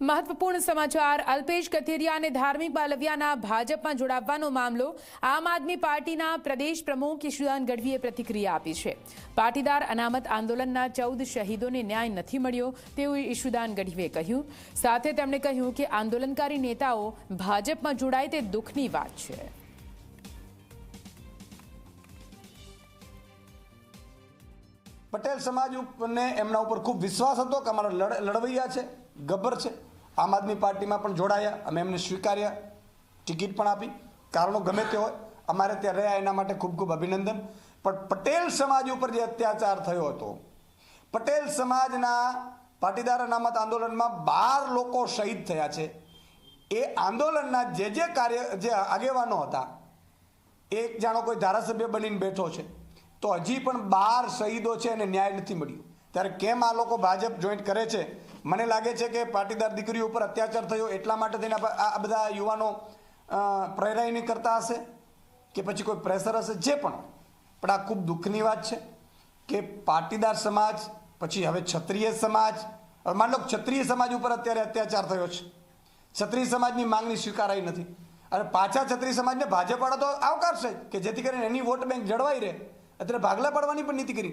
મહત્વપૂર્ણ સમાચાર, અલ્પેશ કથિરિયા અને ધાર્મિક બાલવિયાના ભાજપમાં જોડાવવાનો મામલો, આમ આદમી પાર્ટીના પ્રદેશ પ્રમુખ ઈશુદાન ગઢવીએ પ્રતિક્રિયા આપી છે. પાટીદાર અનામત આંદોલનના ચૌદ શહીદોને ન્યાય નથી મળ્યો, તેવું ઈશુદાન ગઢવીએ કહ્યું. સાથે તેમણે કહ્યું કે આંદોલનકારી નેતાઓ ભાજપમાં જોડાય તે દુઃખની વાત છે. પટેલ સમાજ ઉપરને એમના ઉપર ખૂબ વિશ્વાસ હતો કે અમારા લડ, લડવૈયા છે, ગબ્બર છે. આમ આદમી પાર્ટીમાં પણ જોડાયા, અમે એમને સ્વીકાર્યા, ટિકિટ પણ આપી. કારણો ગમે તે હોય, અમારે ત્યાં રહ્યા એના માટે ખૂબ ખૂબ અભિનંદન. પણ પટેલ સમાજ ઉપર જે અત્યાચાર થયો હતો, પટેલ સમાજના પાટીદાર અનામત આંદોલનમાં બાર લોકો શહીદ થયા છે. એ આંદોલનના જે જે કાર્ય, જે આગેવાનો હતા, એક જાણો કોઈ ધારાસભ્ય બનીને બેઠો છે. તો હજી પણ બાર શહીદો છે અને ન્યાય નથી મળ્યો. ત્યારે કેમ આ લોકો ભાજપ જોઈન્ટ કરે છે? મને લાગે છે કે પાટીદાર દીકરીઓ ઉપર અત્યાચાર થયો એટલા માટે થઈને આ બધા યુવાનો પ્રેરાઈને કરતા હશે? કે પછી કોઈ પ્રેશર હશે? જે પણ પણ આ ખૂબ દુઃખની વાત છે કે પાટીદાર સમાજ, પછી હવે ક્ષત્રિય સમાજ. હવે માન લો ક્ષત્રિય સમાજ ઉપર અત્યારે અત્યાચાર થયો છે. ક્ષત્રિય સમાજની માંગણી સ્વીકારાઈ નથી. અને પાછા ક્ષત્રિય સમાજને ભાજપવાળા તો આવકારશે કે જેથી કરીને એની વોટ બેંક જળવાઈ રહે. અત્યારે ભાગલા પાડવાની પણ નીતિ કરી.